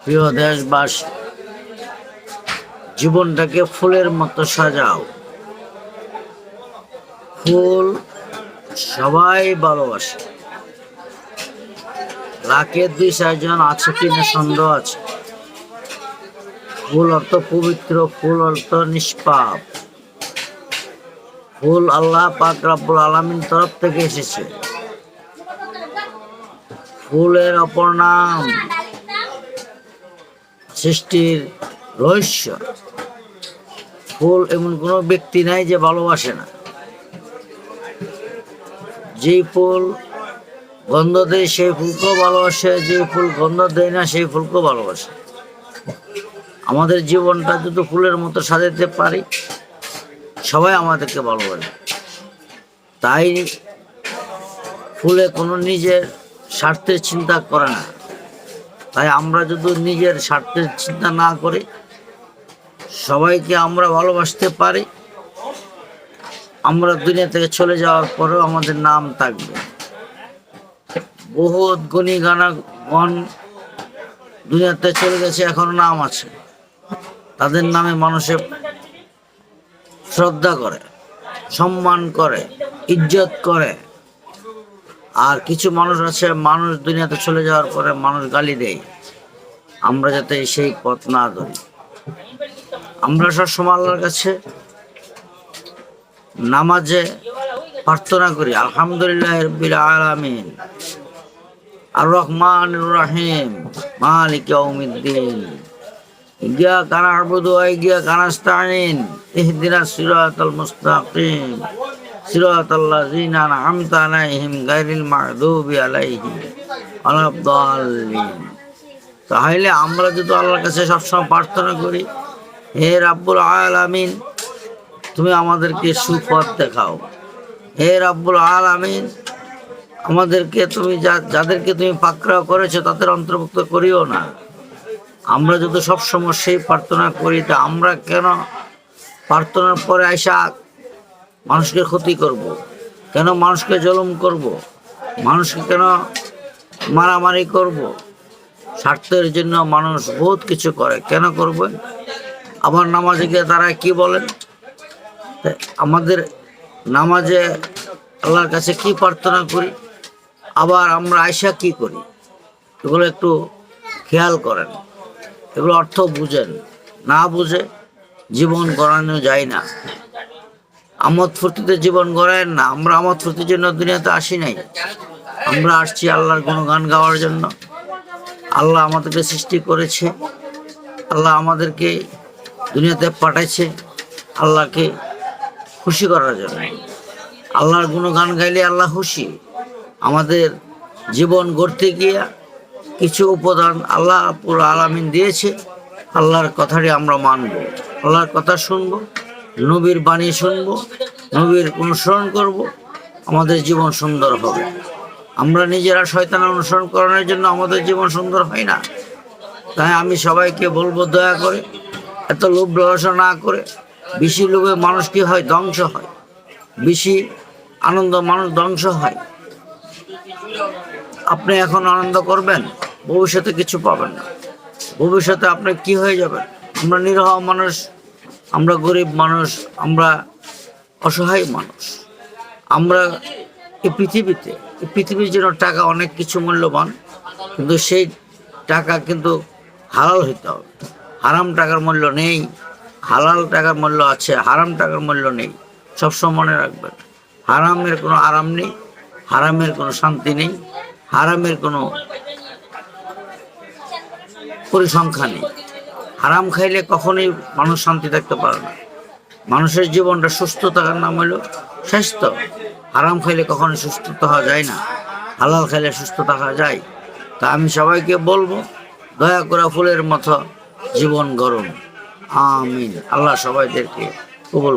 প্রিয় দেশবাসী, জীবনটাকে ফুলের মতো সাজাও। ফুল সবাই ভালোবাসে। লাখে দুই চারজন আছে কিনা সন্দেহ আছে? ফুল অর্থ পবিত্র, ফুল অর্থ নিষ্পাপ। ফুল আল্লাহ পাক রাব্বুল আলামিন তরফ থেকে এসেছে। ফুলের অপর নাম সৃষ্টির রহস্য। ফুল এমন কোনো ব্যক্তি নাই যে ভালোবাসে না। যে ফুল গন্ধ দেয়, সেই ফুলকেও ভালোবাসে যে ফুল গন্ধ দেয় না, সেই ফুলকেও ভালোবাসে। আমাদের জীবনটা যদি ফুলের মতো সাজাতে পারি, সবাই আমাদেরকে ভালোবাসে। তাই ফুলে কোনো নিজের স্বার্থের চিন্তা করে না। তাই আমরা যদি নিজের স্বার্থের চিন্তা না করি, সবাইকে আমরা ভালোবাসতে পারি, আমরা দুনিয়া থেকে চলে যাওয়ার পরেও আমাদের নাম থাকবে। বহুত গুণী গানা গণ দুনিয়াতে চলে গেছে, এখনও নাম আছে। তাদের নামে মানুষে শ্রদ্ধা করে, সম্মান করে, ইজ্জত করে। আর কিছু মানুষ আছে, মানুষ দুনিয়াতে চলে যাওয়ার পরে মানুষ গালি দেয়। আমরা যাতে সেই পথ না ধরি। আমরা সবসময় আল্লাহর কাছে নামাজে প্রার্থনা করি, আলহামদুলিল্লাহ রবিল আলামিন। আর রহমান রাহিম, মালিক ইয়াউমিদ্দিন। কানা বধু গিয়া ইয়া কানাস্তাইন ইহদিনাস মুস্তাকিম। صراط الذين أنعمت عليهم غير المغضوب عليهم ولا الضالين তাহলে আমরা যদি আল্লাহর কাছে সবসময় প্রার্থনা করি হে রাব্বুল আলামিন তুমি আমাদেরকে সুপথ দেখাও হে রাব্বুল আলামিন আমাদেরকে তুমি যা- যাদেরকে তুমি পাকড়াও করেছো তাদের অন্তর্ভুক্ত করিও না আমরা যদি সবসময় সেই প্রার্থনা করি তা আমরা কেন প্রার্থনার পরে আইসা মানুষকে ক্ষতি করব। কেন মানুষকে জলম করব। মানুষকে কেন মারামারি করব। স্বার্থের জন্য মানুষ বহুত কিছু করে। কেন করবে? আবার নামাজে গিয়ে তারা কি বলেন? আমাদের নামাজে আল্লাহর কাছে কি প্রার্থনা করি? আবার আমরা আয়সা কি করি? এগুলো একটু খেয়াল করেন। এগুলো অর্থ বুঝেন। না বুঝে জীবন গড়ানো যায় না। আমোদ ফুর্তিতে জীবন গড়ায় না। আমরা আমোদ ফুর্তির জন্য দুনিয়াতে আসি নাই। আমরা আসছি আল্লাহর কোনো গান গাওয়ার জন্য। আল্লাহ আমাদেরকে সৃষ্টি করেছে। আল্লাহ আমাদেরকে দুনিয়াতে পাঠাইছে আল্লাহকে খুশি করার জন্য। আল্লাহর কোনো গান গাইলে আল্লাহ খুশি। আমাদের জীবন গড়তে গিয়ে কিছু উপাদান আল্লাহ পুরো আলামিন দিয়েছে। আল্লাহর কথাটি আমরা মানব। আল্লাহর কথা শুনব। নবীর বাণী শুনব, নবীর অনুসরণ করব, আমাদের জীবন সুন্দর হবে। আমরা নিজেরা শয়তানের অনুসরণ করানোর জন্য আমাদের জীবন সুন্দর হয় না। তাই আমি সবাইকে বলব দয়া করে, এত লোভ লালসা না করে, বেশি লোভে মানুষ কি হয়? ধ্বংস হয়। বেশি আনন্দ মানুষ ধ্বংস হয়। আপনি এখন আনন্দ করবেন, ভবিষ্যতে কিছু পাবেন না। ভবিষ্যতে আপনি কি হয়ে যাবেন? আমরা নিরহ মানুষ আমরা গরিব মানুষ, আমরা অসহায় মানুষ। আমরা এই পৃথিবীতে এই পৃথিবীর জন্য টাকা অনেক কিছু মূল্যবান, কিন্তু সেই টাকা কিন্তু হালাল হইতে হবে। হারাম টাকার মূল্য নেই, হালাল টাকার মূল্য আছে, হারাম টাকার মূল্য নেই সবসময় মনে রাখবেন। হারামের কোনো আরাম নেই, হারামের কোনো শান্তি নেই, হারামের কোনো পরিসংখ্যা নেই। হারাম খাইলে কখনোই মানুষ শান্তি থাকতে পারে না। মানুষের জীবনটা সুস্থ থাকার নাম হলো স্বাস্থ্য। হারাম খাইলে কখনো সুস্থ হওয়া যায় না। হালাল খাইলে সুস্থ থাকা যায়। তা আমি সবাইকে বলব, দয়া করে ফুলের মতো জীবন গরম আমিন। আল্লাহ সবাইদেরকে কবুল।